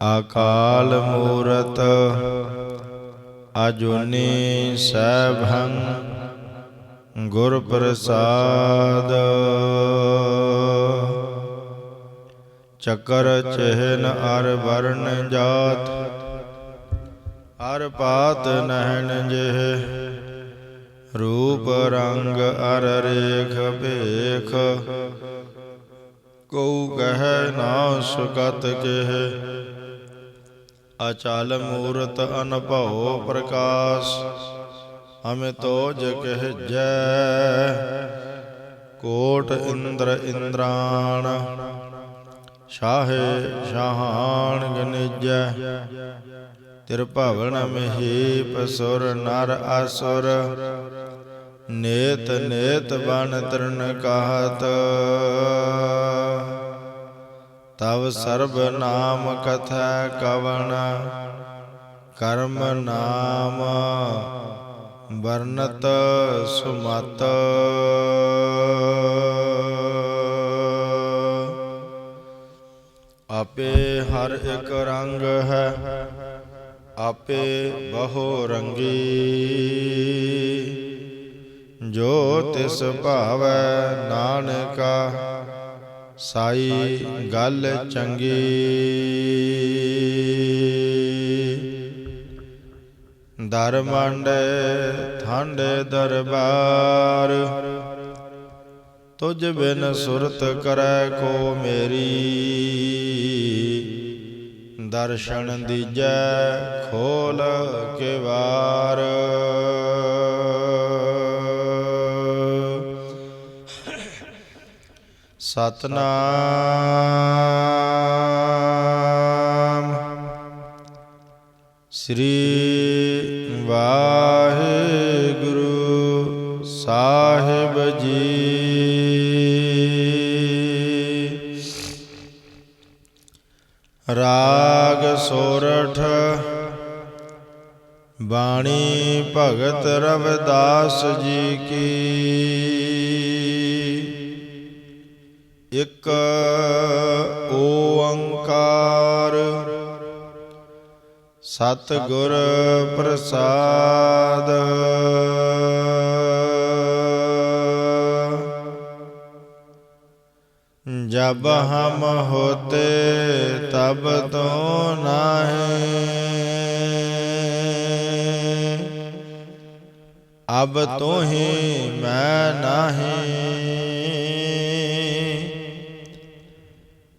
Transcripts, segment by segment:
ਅਕਾਲ ਮੂਰਤ, ਅਜੁਨੀ ਸੈਭੰ ਗੁਰ ਪ੍ਰਸਾਦ ਚੱਕਰ ਚਿਹਨ ਅਰ ਵਰਨ ਜਾਤ ਹਰ ਪਾਤ ਨਹਿਣ ਜਿਹ, ਰੂਪ ਰੰਗ ਅਰ ਰੇਖ ਭੇਖ। ਕਉ ਕਹਿ ਨਾ ਸੁਕਤ ਕਹਿ ਅਚਲ ਮੂਰਤ ਅਨਭਉ ਪ੍ਰਕਾਸ਼ ਹਮੇ ਤੋਜ ਕਹਿ ਜੈ ਕੋਟ ਇੰਦਰ ਇੰਦਰਾਣ, ਸ਼ਾਹੇ ਸ਼ਾਹਾਨ ਗਨਿਜੈ। ਤਿਰਭਵਨ ਮਹੀਪ ਸੁਰ ਨਰ ਅਸੁਰ, ਨੇਤ ਨੇਤ ਬਨ ਤਰਨ ਕਾਹਤ। ਤਵ ਸਰਬ ਨਾਮ ਕਥਾ ਕਵਣ, ਕਰਮ ਨਾਮ ਵਰਨਤ ਸੁਮਤ। ਆਪੇ ਹਰ ਇੱਕ ਰੰਗ ਹੈ, ਆਪੇ ਬਹੁ ਰੰਗੀ। ਜੋ ਤਿਸ ਭਾਵੈ ਨਾਨਕਾ ਸਾਈ ਗੱਲ ਚੰਗੀ। ਦਰ ਮੰਡੇ ਠੰਡੇ ਦਰਬਾਰ, ਤੁਝ ਬਿਨ ਸੁਰਤ ਕਰੈ ਕੋ ਮੇਰੀ। ਦਰਸ਼ਨ ਦੀਜੈ ਖੋਲ ਕੇ ਵਾਰ। ਸਤਨਾਮ। ਸ੍ਰੀ ਵਾਹਿਗੁਰੂ ਸਾਹਿਬ ਜੀ। ਰਾਗ ਸੋਰਠ। ਬਾਣੀ ਭਗਤ ਰਵਿਦਾਸ ਜੀ ਕੀ। ਇਕ ਓੰਕਾਰ। ਸਤਿਗੁਰ ਪ੍ਰਸਾਦ। ਜਬ ਹਮ ਹੋਤੇ ਤਬ ਤੋਂ ਨਾਹੀ। ਅਬ ਤੋਹੀ ਮੈਂ ਨਾਹੀ।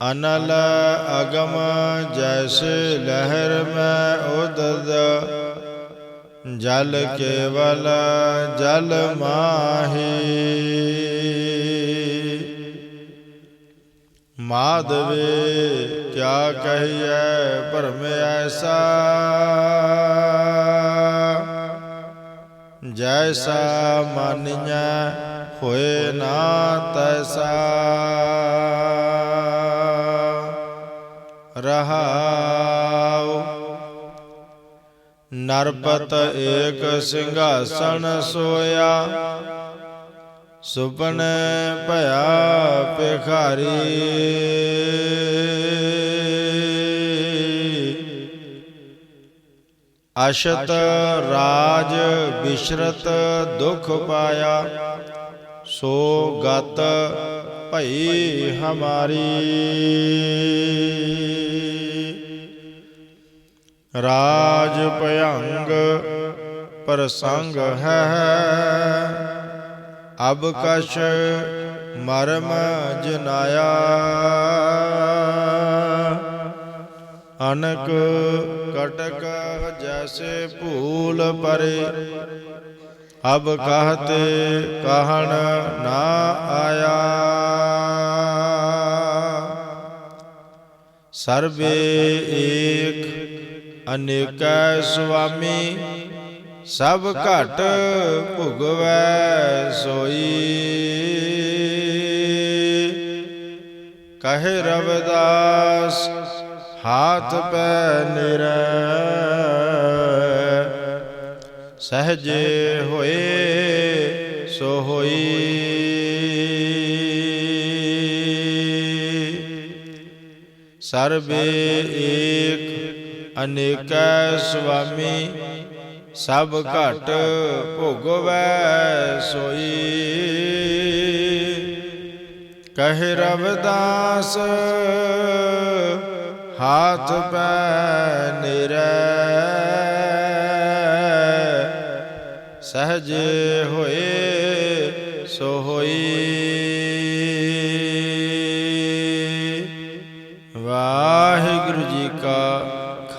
ਅਨਲ ਅਗਮ ਜੈਸ ਲਹਿਰ ਮੈਂ ਉਦਦ। ਜਲ ਕੇਵਲ ਜਲ ਮਾਹੀ। ਮਾਧਵੇ, ਕਿਆ ਕਹੀਐ ਭਰਮ ਐਸਾ? ਜੈਸਾ ਮਾਨਿਆ ਹੋਏ ਨਾ ਤੈਸਾ। ਰਹਾਉ। ਨਰਪਤ ਏਕ ਸਿੰਘਾਸਣ ਸੋਇਆ। ਸੁਪਨ ਭਇਆ ਪਿਖਾਰੀ ਅਸ਼ਤ ਰਾਜ ਬਿਸ਼ਰਤ ਦੁਖ ਪਾਇਆ। ਸੋ ਗਤ ਭਈ ਹਮਾਰੀ। ਰਾਜ ਭਯੰਗ ਪ੍ਰਸੰਗ ਹੈ। ਅਬ ਕਛ ਮਰਮ ਜਨਾਇਆ। ਅਨਕ ਕਟਕ ਜੈਸੇ ਭੂਲ ਪਰੇ। ਅਬ ਕਹਤੇ ਕਹਣ ਨਾ ਆਇਆ। ਸਰਬੇ ਏਕ ਅਨੇਕੈ ਸੁਆਮੀ, ਸਭ ਘਟ ਭੁਗਵੈ ਸੋਈ। ਕਹੇ ਰਵਦਾਸ, ਹਾਥ ਪੈ ਨਿਰੈ। ਸਹਜੇ ਹੋਏ ਸੋ ਹੋਈ। ਸਰਬੇ ਏਕ ਅਨੇਕੈ ਸੁਆਮੀ ਸਭ ਘਟ ਭੋਗਵੈ ਸੋਈ। ਕਹੇ ਰਵਿਦਾਸ ਹਾਥ ਪੈ ਨਿਰੈ। ਸਹਜੇ ਹੋਏ